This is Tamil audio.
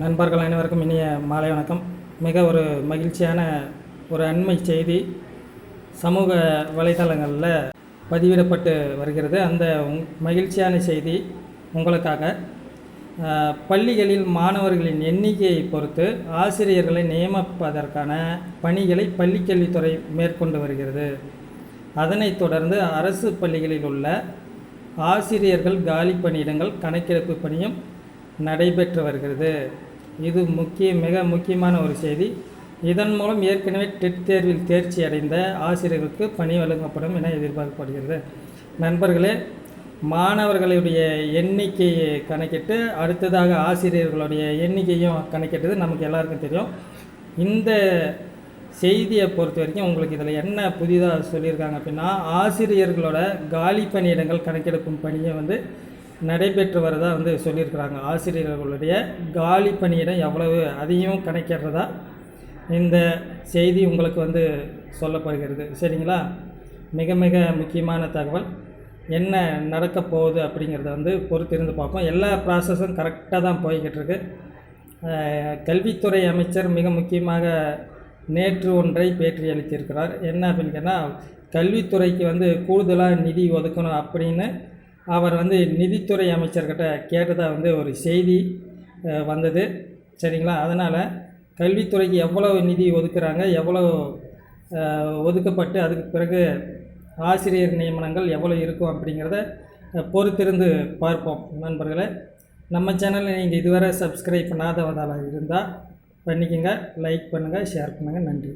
நண்பர்கள் அனைவருக்கும் இனிய மாலை வணக்கம். மிக ஒரு மகிழ்ச்சியான ஒரு அண்மை செய்தி சமூக வலைதளங்களில் பதிவிடப்பட்டு வருகிறது. அந்த மகிழ்ச்சியான செய்தி உங்களுக்காக. பள்ளிகளில் மாணவர்களின் எண்ணிக்கையை பொறுத்து ஆசிரியர்களை நியமிப்பதற்கான பணிகளை பள்ளிக்கல்வித்துறை மேற்கொண்டு வருகிறது. அதனைத் தொடர்ந்து அரசு பள்ளிகளில் உள்ள ஆசிரியர்கள் காலி பணியிடங்கள் கணக்கெடுப்பு பணியும் நடைபெற்று வருகிறது இது முக்கிய மிக முக்கியமான ஒரு செய்தி. இதன் மூலம் ஏற்கனவே டெட் தேர்வில் தேர்ச்சி அடைந்த ஆசிரியர்களுக்கு பணி வழங்கப்படும் என எதிர்பார்க்கப்படுகிறது. நண்பர்களே மாணவர்களுடைய எண்ணிக்கையை கணக்கிட்டு அடுத்ததாக ஆசிரியர்களுடைய எண்ணிக்கையும் கணக்கிட்டது நமக்கு எல்லாருக்கும் தெரியும். இந்த செய்தியை பொறுத்த வரைக்கும் உங்களுக்கு இதில் என்ன புதிதாக சொல்லியிருக்காங்க அப்படின்னா ஆசிரியர்களோட காலி பணியிடங்கள் கணக்கெடுக்கும் பணியை வந்து நடைபெற்று வரதா வந்து சொல்லியிருக்கிறாங்க. ஆசிரியர்களுடைய காலி பணியிடம் எவ்வளவு அதையும் கணக்கிடுறதா இந்த செய்தி உங்களுக்கு வந்து சொல்லப்படுகிறது. சரிங்களா? மிக மிக முக்கியமான தகவல். என்ன நடக்க போகுது அப்படிங்கிறத வந்து பொறுத்திருந்து பார்ப்போம். எல்லா ப்ராசஸும் கரெக்டாக தான் போய்கிட்டு இருக்கு கல்வித்துறை அமைச்சர் மிக முக்கியமாக நேற்று ஒன்றை பேட்டியளித்திருக்கிறார் என்ன அப்படின்னு கேட்டால் கல்வித்துறைக்கு வந்து கூடுதலாக நிதி ஒதுக்கணும் அப்படின்னு அவர் வந்து நிதித்துறை அமைச்சர்கிட்ட கேட்டதாக வந்து ஒரு செய்தி வந்தது. சரிங்களா? அதனால் கல்வித்துறைக்கு எவ்வளவு நிதி ஒதுக்குறாங்க எவ்வளோ ஒதுக்கப்பட்டு அதுக்கு பிறகு ஆசிரியர் நியமனங்கள் எவ்வளோ இருக்கும் அப்படிங்கிறத பொறுத்திருந்து பார்ப்போம். நண்பர்களே நம்ம சேனலை நீங்கள் இதுவரை சப்ஸ்கிரைப் பண்ணாதவதால் இருந்தால் பண்ணிக்கோங்க லைக் பண்ணுங்கள் ஷேர் பண்ணுங்கள் நன்றி.